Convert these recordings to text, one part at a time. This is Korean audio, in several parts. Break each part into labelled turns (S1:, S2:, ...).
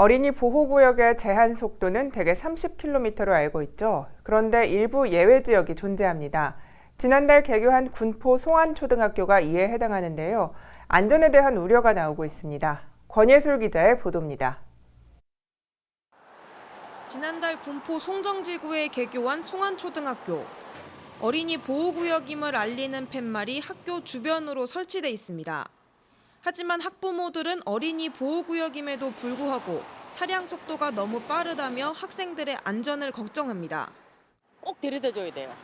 S1: 어린이 보호구역의 제한 속도는 대개 30km로 알고 있죠. 그런데 일부 예외 지역이 존재합니다. 지난달 개교한 군포 송안초등학교가 이에 해당하는데요. 안전에 대한 우려가 나오고 있습니다. 권예솔 기자의 보도입니다.
S2: 지난달 군포 송정지구에 개교한 송안초등학교. 어린이 보호구역임을 알리는 팻말이 학교 주변으로 설치돼 있습니다. 하지만 학부모들은 어린이 보호구역임에도 불구하고 차량 속도가 너무 빠르다며 학생들의 안전을 걱정합니다.
S3: 꼭 데려다 줘야 돼요.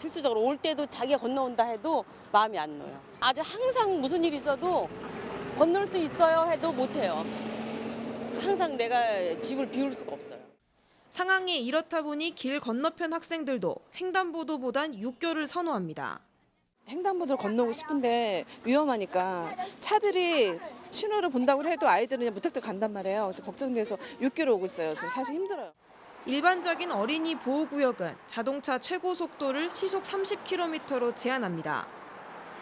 S3: 필수적으로 올 때도 자기가 건너온다 해도 마음이 안 놓여요. 아주 항상 무슨 일 있어도 건널 수 있어요 해도 못 해요. 항상 내가 집을 비울 수가 없어요.
S2: 상황이 이렇다 보니 길 건너편 학생들도 횡단보도보단 육교를 선호합니다.
S4: 횡단보도를 건너고 싶은데 위험하니까 차들이 신호를 본다고 해도 아이들은 그냥 무턱대고 간단 말이에요. 그래서 걱정돼서 6km 오고 있어요. 지금 사실 힘들어요.
S2: 일반적인 어린이 보호구역은 자동차 최고 속도를 시속 30km로 제한합니다.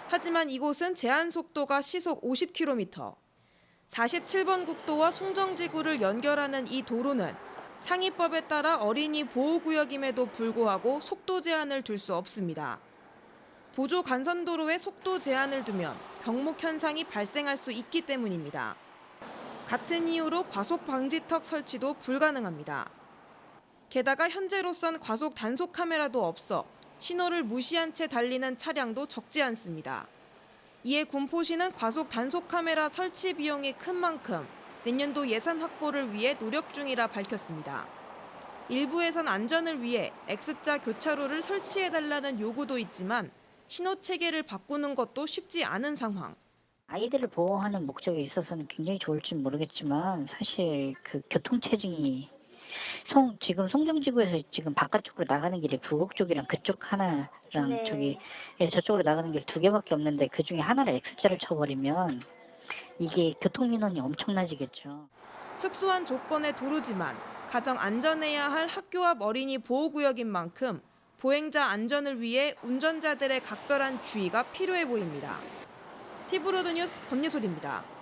S2: 하지만 이곳은 제한 속도가 시속 50km. 47번 국도와 송정지구를 연결하는 이 도로는 상위법에 따라 어린이 보호구역임에도 불구하고 속도 제한을 둘 수 없습니다. 보조 간선도로에 속도 제한을 두면 병목 현상이 발생할 수 있기 때문입니다. 같은 이유로 과속 방지턱 설치도 불가능합니다. 게다가 현재로선 과속 단속 카메라도 없어 신호를 무시한 채 달리는 차량도 적지 않습니다. 이에 군포시는 과속 단속 카메라 설치 비용이 큰 만큼 내년도 예산 확보를 위해 노력 중이라 밝혔습니다. 일부에선 안전을 위해 X자 교차로를 설치해달라는 요구도 있지만 신호 체계를 바꾸는 것도 쉽지 않은 상황.
S5: 아이들을 보호하는 목적에 있어서는 굉장히 좋을지 모르겠지만 사실 그 교통 체증이 송 지금 송정지구에서 지금 바깥쪽으로 나가는 길이 부곡 쪽이랑 그쪽 하나랑 저기 예, 저쪽으로 나가는 길 두 개밖에 없는데 그 중에 하나를 X자를 쳐버리면 이게 교통 민원이 엄청나지겠죠.
S2: 특수한 조건의 도로지만 가장 안전해야 할 학교 앞 어린이 보호구역인 만큼 보행자 안전을 위해 운전자들의 각별한 주의가 필요해 보입니다. 티브로드 뉴스 권예솔입니다.